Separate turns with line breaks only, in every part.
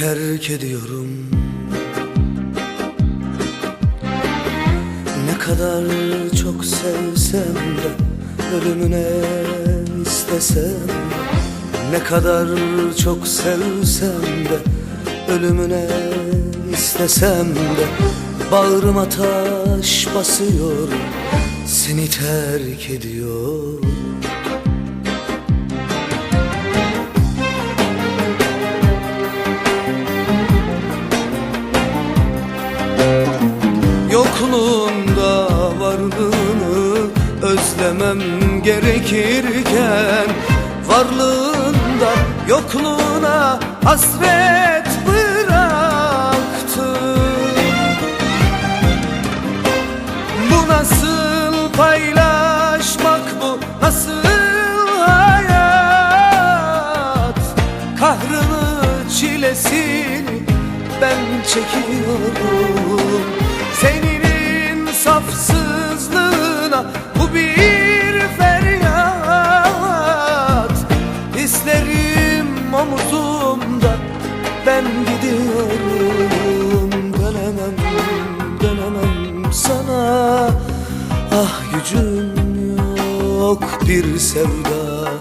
terk ediyorum. Ne kadar çok sevsem de Ölümüne istesem Ne kadar çok sevsem de Ölümüne istesem de Bağrıma taş basıyor Seni terk ediyor varlığını özlemem gerekirken Varlığında yokluğuna hasret bıraktı Bu nasıl paylaşmak bu nasıl hayat? Kahrını çilesini ben çekiyorum bir sevda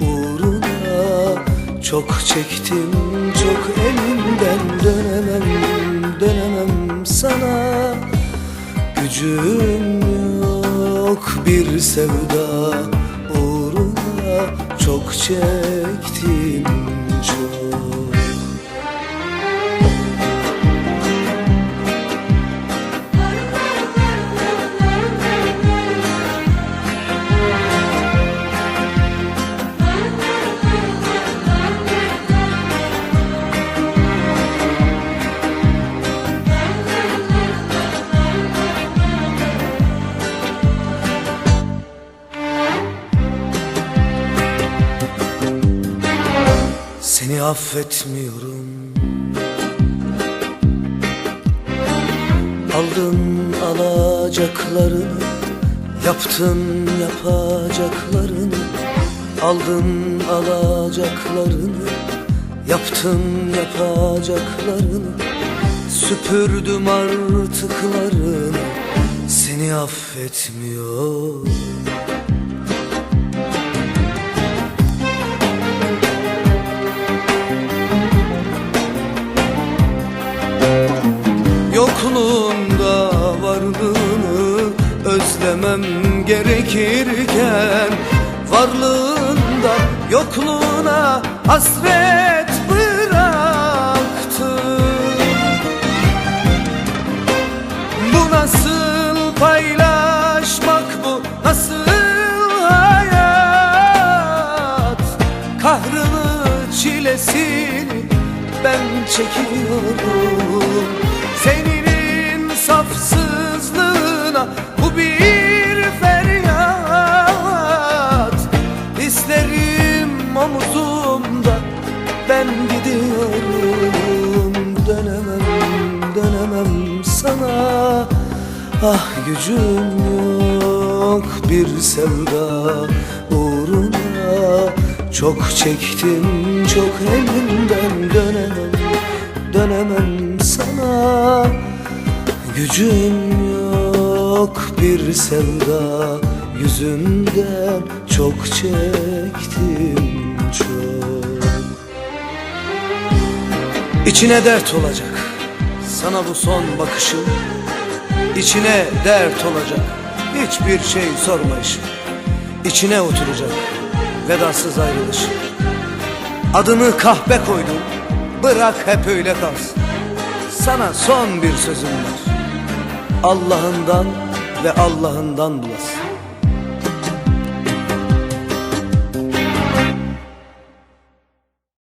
uğruna. Çok çektim çok elimden dönemem dönemem sana. Gücüm yok bir sevda uğruna. Çok çektim çok Seni affetmiyorum. Aldın alacaklarını Yaptın yapacaklarını. Aldın alacaklarını Yaptın yapacaklarını. Süpürdüm artıklarını. Seni affetmiyorum Yokluğunda varlığını özlemem gerekirken Varlığında yokluğuna hasret bıraktı Bu nasıl paylaşmak bu nasıl hayat? Kahrını çilesini ben çekiyorum. Senin ben gidiyorum. Dönemem dönemem sana. Ah gücüm yok bir sevda uğruna. Çok çektim çok elimden dönemem Dönemem sana. Gücüm yok bir sevda yüzünden Çok çektim çok İçine dert olacak. Sana bu son bakışım. İçine dert olacak. Hiçbir şey sormayışım İçine oturacak vedasız ayrılış Adını kahpe koydum. Bırak hep öyle kalsın. Sana son bir sözüm var. Allah'ından ve Allah'ından bulasın